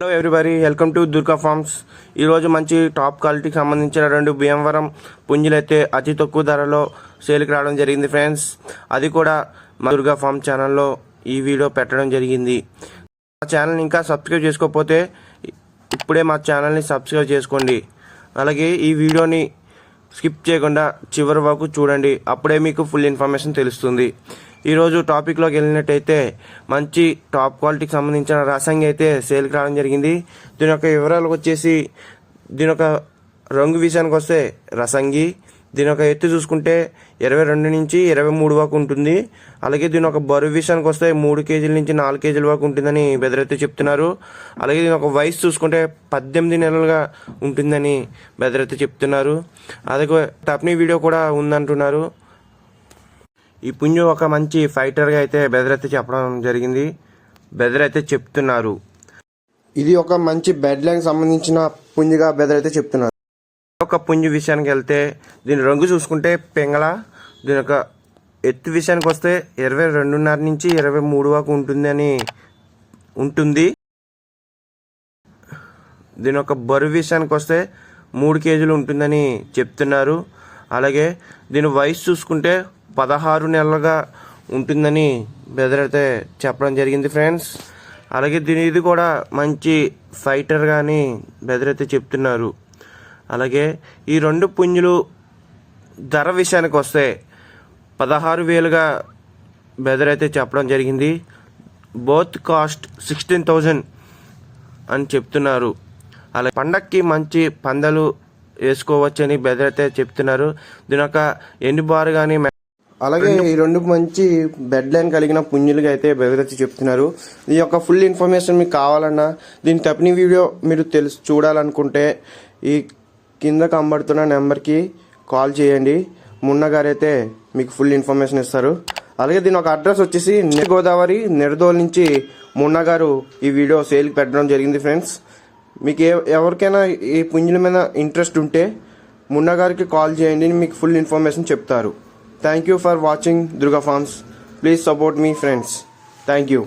Hello everybody welcome to Durga farms ఈరోజు మంచి top క్వాలిటీకి సంబంధించిన రెండు భీమవరం పుంజులు అయితే అతి తక్కువ ధరలో సేల్కి రావడం జరిగింది ఫ్రెండ్స్ అది కూడా మా దుర్గా ఫార్మ్ ఛానల్లో ఈ వీడియో పెట్టడం జరిగింది. మా ఛానల్ని ఇంకా సబ్స్క్రైబ్ చేసుకోకపోతే ఇప్పుడే మా ఛానల్ని సబ్స్క్రైబ్ చేసుకోండి. అలాగే ఈ వీడియోని స్కిప్ చేయకుండా చివరి వరకు చూడండి. అప్పుడే మీకు ఫుల్ ఇన్ఫర్మేషన్ తెలుస్తుంది. ఈరోజు టాపిక్లోకి వెళ్ళినట్టయితే మంచి టాప్ క్వాలిటీకి సంబంధించిన రసంగి అయితే సేల్కి రావడం జరిగింది. దీని యొక్క వివరాలు వచ్చేసి దీని యొక్క రంగు విషయానికి వస్తే రసంగి దీని యొక్క ఎత్తు చూసుకుంటే ఇరవై రెండు నుంచి ఇరవై మూడు వరకు ఉంటుంది. అలాగే దీని యొక్క బరువు విషయానికి వస్తే మూడు కేజీల నుంచి నాలుగు కేజీల వరకు ఉంటుందని బెదరైతే చెప్తున్నారు. అలాగే దీని యొక్క వయసు చూసుకుంటే పద్దెనిమిది నెలలుగా ఉంటుందని బెదరైతే చెప్తున్నారు. అలాగే టప్నీ వీడియో కూడా ఉందంటున్నారు. ఈ పుంజు ఒక మంచి ఫైటర్గా అయితే బెదరైతే చెప్పడం జరిగింది. బెదరైతే చెప్తున్నారు. ఇది ఒక మంచి బెడ్ లైన్ సంబంధించిన పుంజుగా బెదరైతే చెప్తున్నారు. ఒక పుంజు విషయానికి వెళ్తే దీని రంగు చూసుకుంటే పెంగళ దీని యొక్క ఎత్తు విషయానికి వస్తే ఇరవై రెండున్నర నుంచి ఇరవై మూడు వరకు ఉంటుంది అని ఉంటుంది. దీని యొక్క బరువు విషయానికి వస్తే మూడు కేజీలు ఉంటుందని చెప్తున్నారు. అలాగే దీని వయసు చూసుకుంటే పదహారు నెలలుగా ఉంటుందని బెదరైతే చెప్పడం జరిగింది ఫ్రెండ్స్. అలాగే దీని ఇది కూడా మంచి ఫైటర్ కానీ బెదరైతే చెప్తున్నారు. అలాగే ఈ రెండు పుంజులు ధర విషయానికి వస్తే పదహారు వేలుగా బెదరైతే చెప్పడం జరిగింది. బోత్ కాస్ట్ సిక్స్టీన్ థౌజండ్ అని చెప్తున్నారు. అలాగే పండక్కి మంచి పందలు వేసుకోవచ్చని బెదరైతే చెప్తున్నారు. దీని యొక్క ఎన్నిబారు కానీ అలాగే ఈ రెండు మంచి బెడ్ లైన్ కలిగిన పుంజులుగా అయితే బెదరైతే చెప్తున్నారు. ఈ యొక్క ఫుల్ ఇన్ఫర్మేషన్ మీకు కావాలన్నా దీని తప్పిన వీడియో మీరు తెలుసు చూడాలనుకుంటే ఈ కింద కనబడుతున్న నెంబర్కి కాల్ చేయండి. మున్న మీకు ఫుల్ ఇన్ఫర్మేషన్ ఇస్తారు. అలాగే దీని ఒక అడ్రస్ వచ్చేసి నే- గోదావరి నెరదోల్ నుంచి మున్న గారు ఈ వీడియో సేల్కి పెట్టడం జరిగింది ఫ్రెండ్స్. మీకు ఏ ఎవరికైనా ఈ పుంజుల మీద ఇంట్రెస్ట్ ఉంటే మున్న గారికి కాల్ చేయండి మీకు ఫుల్ ఇన్ఫర్మేషన్ చెప్తారు. Thank you for watching Durga farms. Please support me friends. Thank you.